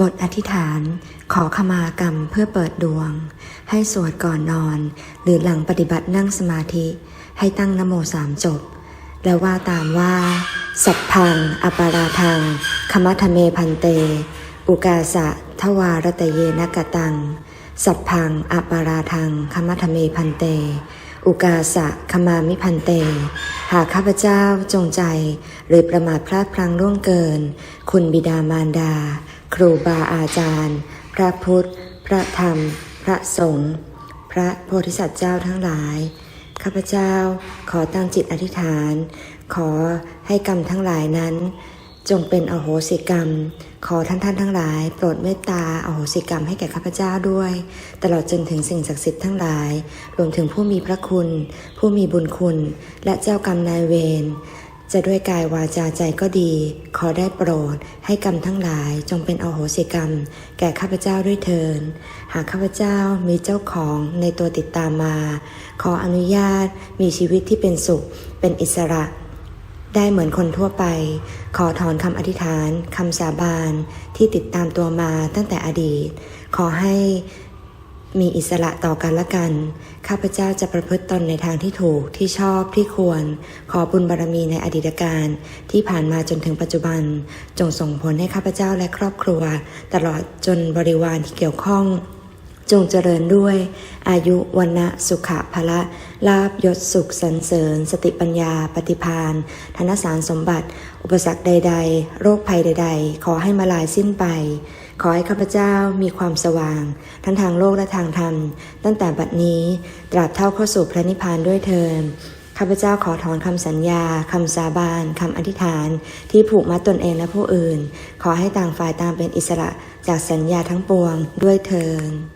บทอธิษฐานขอขมากรรมเพื่อเปิดดวง ให้สวดก่อนนอน หรือหลังปฏิบัตินั่งสมาธิ ให้ตั้งนโมสามจบ แล้วว่าตามว่า สัพพัง อปาราทังคมัทเมพันเต อุกาสะทวารตเยนกตัง สัพพัง อปาราทังคมัทเมพันเต อุกาสะขมามิพันเต หากข้าพเจ้าจงใจ หรือประมาทพลาดพลั้งล่วงเกิน คุณบิดามารดา ครูบาอาจารย์ พระพุทธ พระธรรม พระสงฆ์พระโพธิสัตว์เจ้าทั้งหลาย ข้าพเจ้าขอตั้งจิตอธิษฐาน ขอให้กรรมทั้งหลายนั้น จงเป็นอโหสิกรรม ขอท่านท่านทั้งหลาย โปรดเมตตาอโหสิกรรมให้แก่ข้าพเจ้าด้วย ตลอดจนถึงสิ่งศักดิ์สิทธิ์ทั้งหลาย รวมถึงผู้มีพระคุณ ผู้มีบุญคุณ และเจ้ากรรมนายเวร จะด้วยกายวาจาใจก็ดี ขอได้โปรด ให้กรรมทั้งหลายจงเป็นอโหสิกรรม แก่ข้าพเจ้าด้วยเทิน หากข้าพเจ้ามีเจ้าของในตัวติดตามมา ขออนุญาตมีชีวิตที่เป็นสุข เป็นอิสระ ได้เหมือนคนทั่วไป ขอถอนคำอธิษฐานคำสาบานที่ติดตามตัวมาตั้งแต่อดีต ขอให้ มีอิสระต่อกันละกัน ข้าพเจ้าจะประพฤติตนในทางที่ถูกที่ชอบที่ควร ขอบุญบารมีในอดีตการที่ผ่านมาจนถึงปัจจุบัน จงส่งผลให้ข้าพเจ้าและครอบครัว ตลอดจนบริวารที่เกี่ยวข้อง จงเจริญด้วย อายุวันนะสุขะพละลาบยศสุขสรรเสริญ สติปัญญา ปฏิพานธนสารสมบัติ อุปสรรคใด ๆ โรคภัยใด ๆ ขอให้มาลายสิ้นไป ขอให้ข้าพเจ้ามีความสว่าง ทั้งทางโลกและทางธรรม ตั้งแต่บัดนี้ตราบเท่าเข้าสู่พระนิพพานด้วยเทินข้าพเจ้าขอถอนคำสัญญา คำสาบาน คำอธิษฐาน ที่ผูกมัดตนเองและผู้อื่น ขอให้ต่างฝ่ายต่างเป็นอิสระจากสัญญาทั้งปวงด้วยเทิน